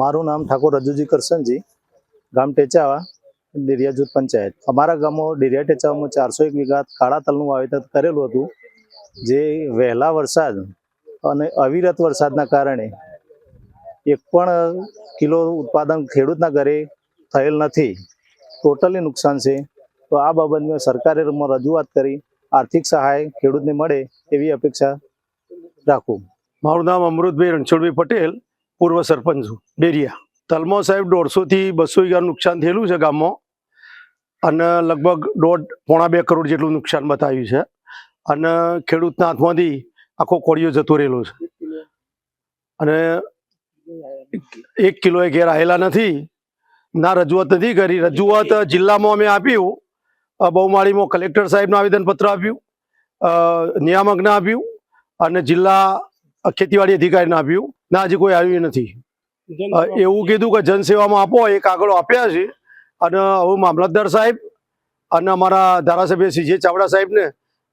મારું નામ ઠાકોર રજુજી કરશનજી ગામ ટેચાવા ડેરિયા જૂથ પંચાયત. અમારા ગામો ડેરિયા ટેચાવામાં ચારસો એક વીઘા કાળા તલનું વાવેતર કરેલું હતું, જે વહેલા વરસાદ અને અવિરત વરસાદના કારણે એક પણ કિલો ઉત્પાદન ખેડૂતના ઘરે થયેલ નથી. ટોટલી નુકસાન છે. તો આ બાબતમાં સરકારે રજૂઆત કરી, આર્થિક સહાય ખેડૂતને મળે એવી અપેક્ષા રાખું. મારું નામ અમૃતભાઈ રણછોડભાઈ પટેલ. પૂર્વ સરપંચ છું, ડેરિયા. તલમો સાહેબ દોઢસોથી બસો વીઘાનું નુકસાન થયેલું છે ગામમાં અને લગભગ દોઢ, પોણા બે કરોડ જેટલું નુકસાન બતાવ્યું છે. અને ખેડૂતના હાથમાંથી આખો કોળિયો જતો રહેલો છે. અને એક કિલોએ ઘેર આવેલા નથી, ના રજૂઆત નથી કરી. રજૂઆત જિલ્લામાં અમે આપ્યું બહુમાળીમાં કલેક્ટર સાહેબનું આવેદનપત્ર આપ્યું નિયામકને આપ્યું અને જિલ્લા ખેતીવાડી અધિકારીને આપ્યું. ના હજી કોઈ આવ્યું નથી. એવું કીધું કે જનસેવામાં આપો એ કાગળો આપ્યા છે. અને હવે મામલતદાર સાહેબ અને અમારા ધારાસભ્ય સીજે ચાવડા સાહેબને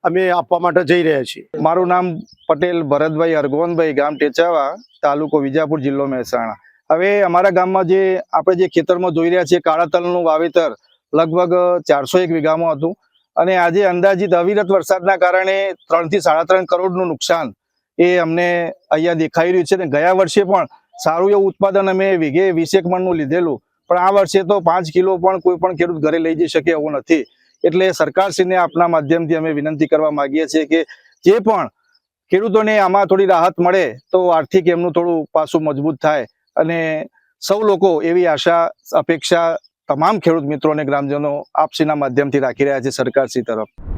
અમે આપવા માટે જઈ રહ્યા છીએ. મારું નામ પટેલ ભરતભાઈ હરગોવનભાઈ ગામ ટેચાવા તાલુકો વિજાપુર જિલ્લો મહેસાણા. હવે અમારા ગામમાં જે આપણે જે ખેતરમાં જોઈ રહ્યા છીએ કાળા તલનું વાવેતર લગભગ ચારસો એક વીઘામાં હતું. અને આજે અંદાજિત અવિરત વરસાદના કારણે ત્રણથી સાડા ત્રણ કરોડનું નુકસાન એ અમને અહીંયા દેખાઈ રહ્યું છે ને ગયા વર્ષે પણ સારું એવું ઉત્પાદન અમે વીઘે વીસેક મણનું લીધેલું. પણ આ વર્ષે તો પાંચ કિલો પણ કોઈ પણ ખેડૂત ઘરે લઈ જઈ શકે એવું નથી. એટલે સરકારશ્રીને આપના માધ્યમથી અમે વિનંતી કરવા માંગીએ છીએ કે જે પણ ખેડૂતોને આમાં થોડી રાહત મળે તો આર્થિક એમનું થોડું પાસું મજબૂત થાય. અને સૌ લોકો એવી આશા, અપેક્ષા તમામ ખેડૂત મિત્રો અને ગ્રામજનો આપસીના માધ્યમથી રાખી રહ્યા છે સરકારશ્રી તરફ.